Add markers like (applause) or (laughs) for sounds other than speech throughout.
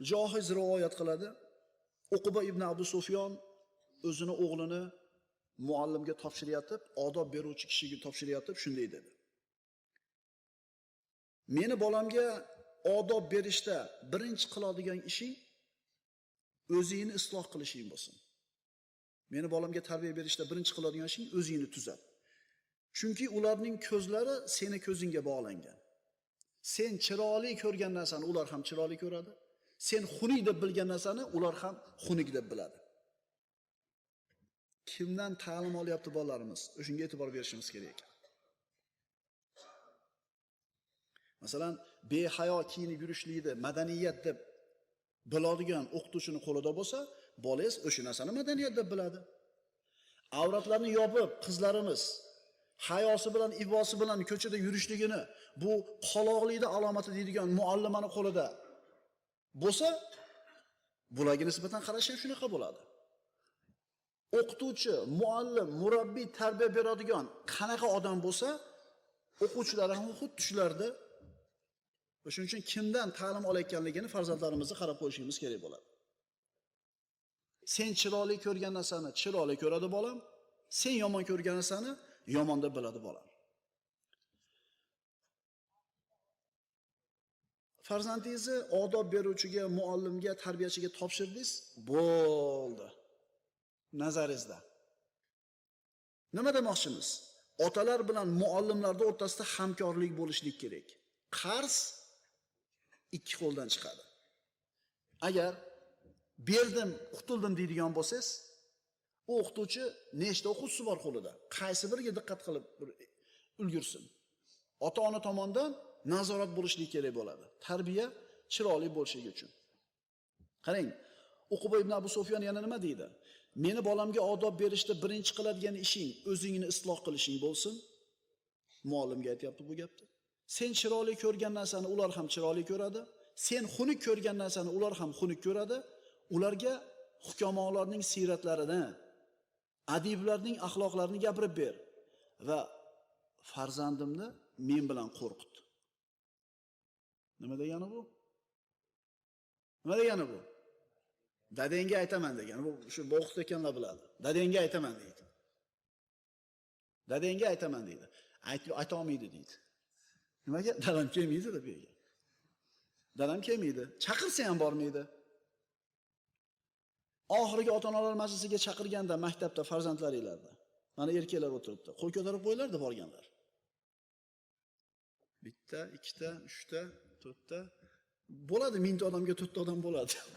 Johiz rivoyat qiladi. Uquba ibn Abu Sufyon o'zini o'g'lini muallimga topshiryotib, odob beruvchi kishiga topshiryotib shunday dedi. Meni bolamga odob berishda birinchi qiladigan ishing o'zingni isloh qilishing bo'lsin. Meni bolamga tarbiya berishda birinchi qiladigan ishing o'zingni tuzat. Chunki ularning ko'zlari seni ko'zingga bog'langan. Sen chiroyli ko'rgan narsani ular ham chiroyli ko'radi. Sen xunuk deb bilgan narsani ular ham xunuk deb biladi. Kimdan ta'lim olyapti bolalarimiz? shunga e'tibor berishimiz kerak ekan. Masalan, behayo kiyinib yurishlikni madaniyat deb biladigan o'qituvchini qo'lida bo'lsa, bolangiz o'sha narsani madaniyat deb biladi. Avratlarni yopib qizlarimiz hayosi bilan, ibosi bilan ko'chada yurishligini bu qoloqlikni alomati deydigan muallimani qo'lida bo'lsa, bularga nisbatan qarash ham shunaqa bo'ladi. O'qituvchi, muallim, murabbiy tarbiya beradigan qanaqa odam bo'lsa, o'quvchilar ham xuddi shularda shuning uchun kimdan ta'lim olayotganligini farzandlarimizni qarab qo'yishimiz kerak bo'ladi. Sen chiroyli ko'rgan narsani chiroyli ko'radi bolam, sen yomon ko'rgan narsani yomon deb biladi bolam. Farzandingizni odob beruvchiga, muallimga, tarbiyachiga topshirdingiz, bo'ldi. Nazaringizda. Nima demoqchimiz? Otalar bilan muallimlarning o'rtasida hamkorlik bo'lishlik kerak. Qarz ikki qo'ldan chiqadi. Agar berdim, qutuldim deydigan bo'lsangiz, u o'qituvchi nechta o'quvchisi bor qo'lida? Qaysi biriga diqqat qilib ulgursin. Ota-ona tomonidan nazorat bo'lishligi kerak bo'ladi. Tarbiya chiroyli bo'lishligi uchun. Qarang, Uquba ibn Abu Sufyon yana nima deydi? Meni bolamga odob berishda birinchi qiladigan ishing o'zingni isloh qilishing bo'lsin. Muallimga aytyapti bu gapni. Sen chiroyli ko'rgan narsani ular ham chiroyli ko'radi. Sen xunuk ko'rgan narsani ular ham xunuk ko'radi. Ularga hukamolarning siyratlarini, adiblarning axloqlarini gapirib ber va farzandimni men bilan qo'rqit. Nima degani bu? Nima degani bu? Dadangga aytaman degan. Bu shu o'qit ekanlar biladi. Dadangga aytaman deydi. Dadangga aytaman deydi. aytolmaydi olmaydi deydi. Nimaga? Dadam kelmaydida bu yerga. Dadam kelmaydi. Chaqirsa ham bormaydi. Oxirgi ota-onalar majlisiga chaqirganda maktabda farzandlaringlarda. Mana erkaklar o'tiribdi. Qo'l ko'tarib qo'ylardi borganlar. Bitta, ikkita, uchta, to'rtta bo'ladi, mingta odamga to'rtta odam bo'ladi. (laughs)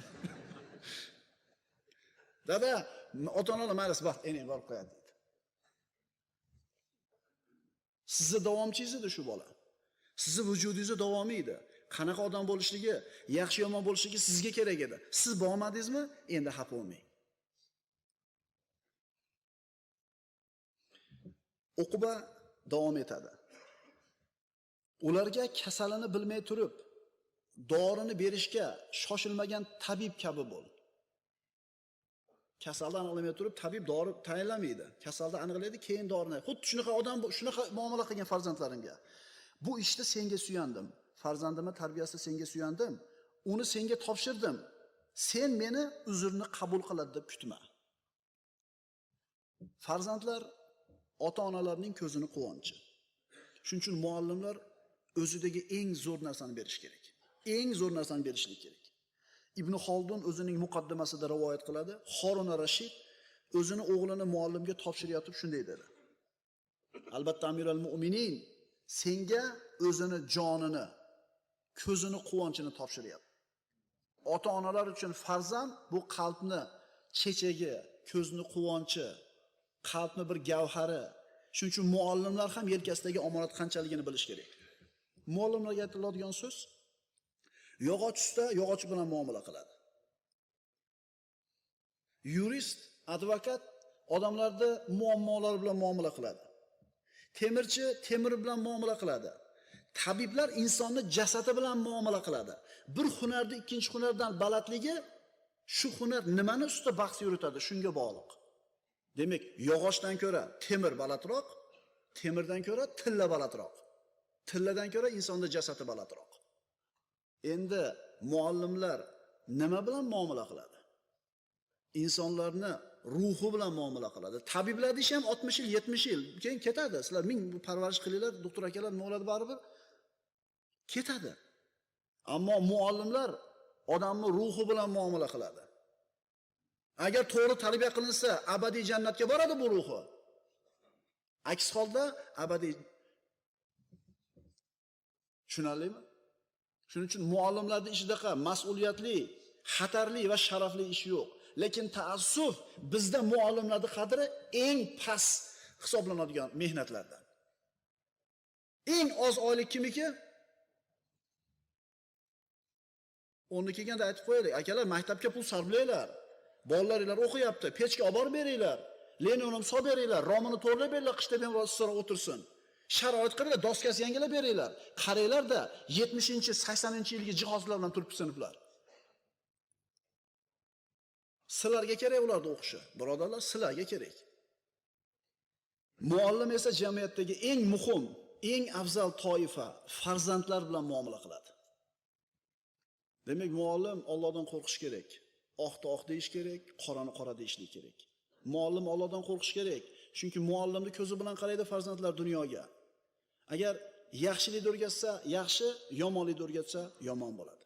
Dada, ota-onalar mayli baxt, endi borib qo'yadi deydi. Sizni davomchingiz edi shu bola. Sizni vujudingizni davomi edi. Qanaqa odam bo'lishligi, yaxshi yomon bo'lishligi sizga kerak edi. Siz bormadingizmi? Endi xafa bo'lmang. O'quba davom etadi. Ularga kasalini bilmay turib, dorini berishga shoshilmagan tabib kabi bo'l. Kasaldan aniqlamay turib, tabib dori tayinlamaydi. Kasalni aniqlaydi, keyin dorini. Xuddi shunaqa odam, shunaqa muomala qilgan farzandlarimga. Bu ishda senga suyandim. Farzandimni tarbiyasida senga suyandim. Uni senga topshirdim. Sen meni uzrni qabul qiladi deb kutma. Farzandlar ota-onalarning ko'zini quvonchi. Shuning uchun muallimlar o'zidagi eng zo'r narsani berish kerak. Eng zo'r narsani berishlik kerak. Ibn Xoldun o'zining muqaddimasida rivoyat qiladi. horuna Rashid o'zini o'g'lini muallimga topshirayotib shunday dedi. Albatta Amirul Mu'minin senga o'zini jonini, ko'zini, quvonchini topshiryapti. Ota-onalar uchun farzand bu qalbni chechagi, ko'zni quvonchi, qalbni bir gavhari. Shuning uchun muallimlar ham yelkasidagi omonat qanchaligini bilish kerak. Muallimlarga aytiladigan so'z yog'och usta yog'och bilan muomala qiladi. Yurist, advokat odamlarni muammolari bilan muomala qiladi. Temirchi temir bilan muomala qiladi. Tabiblar insonni jasadi bilan muomala qiladi. Bir hunarni ikkinchi hunardan balandligi shu hunar nimani ustida bahs yuritadi, shunga bog'liq. Demak, yog'ochdan ko'ra temir balandroq, temirdan ko'ra tilla balandroq. Tilladan ko'ra insonni jasadi balandroq. Endi muallimlar nima bilan muomala qiladi? Insonlarni ruhi bilan muomala qiladi. tabiblar deyish ham 60 yil, 70 yil keyin ketadi. Sizlar ming parvarish qilinglar, doktor akalar nima bo'ladi baribir? Ketadi. Ammo muallimlar odamni ruhi bilan muomala qiladi. Agar to'g'ri tarbiya qilinsa, abadiy jannatga boradi bu ruhi. Aks holda abadiy Tushunarlimi? Shuning uchun muallimlarning ishidaqa mas'uliyatli, xatarli va sharafli ish yo'q. Lekin taassuf bizda muallimlarni qadri eng past hisoblanadigan mehnatlardan. Eng oz oylik kimniki? O'rni kelganda aytib qo'yaylik, akalar maktabga pul sarflanglar. Bolalaringlar o'qiyapti, pechga olib borib beringlar. Linoleum solib beringlar, romini to'g'rilab beringlar, qishda bemalol rossora o'tirsin. Sharoit qilinglar, doskasi yangilab beringlar. qaranglarda yetmishinchi 70-80-yilgi jihozlar bilan turibdi sinflar. Sizlarga kerak ularni o'qishi. Birodarlar, sizlarga kerak. Muallim esa jamiyatdagi eng muhim, eng afzal toifa farzandlar bilan muomala qiladi. Demak, muallim Allohdan qo'rqish kerak. Oqni oq deyish kerak, qorani qora deyishlik kerak. Muallim Allohdan qo'rqish kerak. Chunki muallimni ko'zi bilan qaraydi farzandlar dunyoga. Agar yaxshilikni o'rgatsa, yaxshi, yomonlikni o'rgatsa, yomon bo'ladi.